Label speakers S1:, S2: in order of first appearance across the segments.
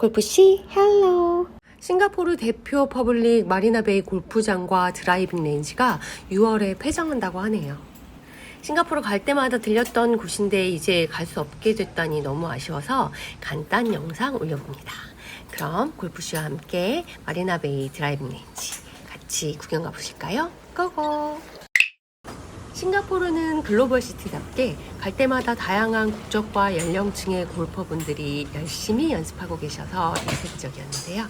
S1: 골프 씨 헬로 싱가포르 대표 퍼블릭 마리나베이 골프장과 드라이빙 레인지가 6월에 폐장한다고 하네요. 싱가포르 갈 때마다 들렸던 곳인데 이제 갈 수 없게 됐다니 너무 아쉬워서 간단 영상 올려봅니다. 그럼 골프씨와 함께 마리나베이 드라이빙 레인지 같이 구경 가보실까요? 고고! 싱가포르는 글로벌 시티답게 갈 때마다 다양한 국적과 연령층의 골퍼분들이 열심히 연습하고 계셔서 이색적이었는데요.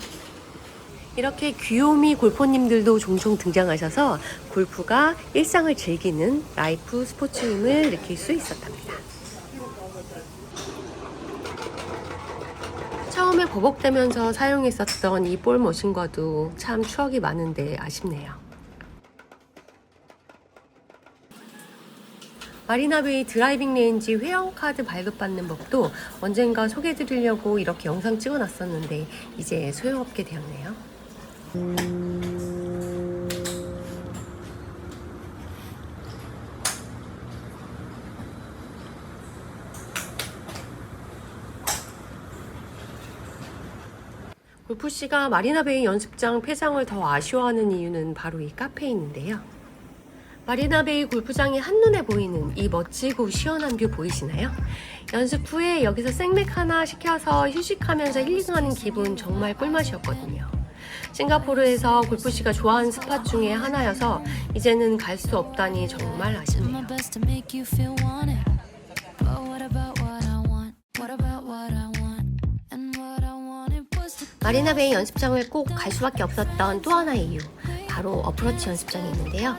S1: 이렇게 귀요미 골퍼님들도 종종 등장하셔서 골프가 일상을 즐기는 라이프 스포츠임을 느낄 수 있었답니다. 처음에 버벅대면서 사용했었던 이 볼 머신과도 참 추억이 많은데 아쉽네요. 마리나베이 드라이빙 레인지 회원카드 발급받는 법도 언젠가 소개해드리려고 이렇게 영상 찍어놨었는데 이제 소용없게 되었네요. 골프씨가 마리나베이 연습장 폐장을 더 아쉬워하는 이유는 바로 이 카페에 있는데요. 마리나베이 골프장이 한눈에 보이는 이 멋지고 시원한 뷰 보이시나요? 연습 후에 여기서 생맥 하나 시켜서 휴식하면서 힐링하는 기분 정말 꿀맛이었거든요. 싱가포르에서 골프 씨가 좋아하는 스팟 중에 하나여서 이제는 갈 수 없다니 정말 아쉽네요. 마리나베이 연습장을 꼭 갈 수밖에 없었던 또 하나의 이유 바로 어프로치 연습장이 있는데요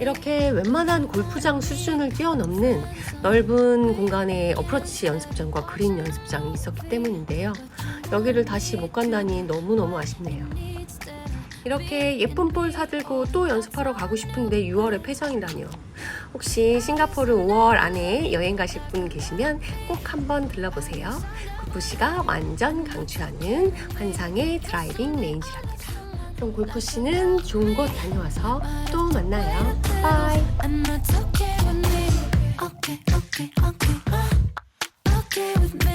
S1: 이렇게 웬만한 골프장 수준을 뛰어넘는 넓은 공간에 어프로치 연습장과 그린 연습장이 있었기 때문인데요. 여기를 다시 못 간다니 너무너무 아쉽네요. 이렇게 예쁜 볼 사들고 또 연습하러 가고 싶은데 6월에 폐장이라뇨. 혹시 싱가포르 5월 안에 여행 가실 분 계시면 꼭 한번 들러보세요. 골프씨가 완전 강추하는 환상의 드라이빙 레인지랍니다. 그럼 골프 씨는 좋은 곳 다녀와서 또 만나요. 바이.
S2: I'm not okay with me. Okay, okay, okay. Uh, okay with me.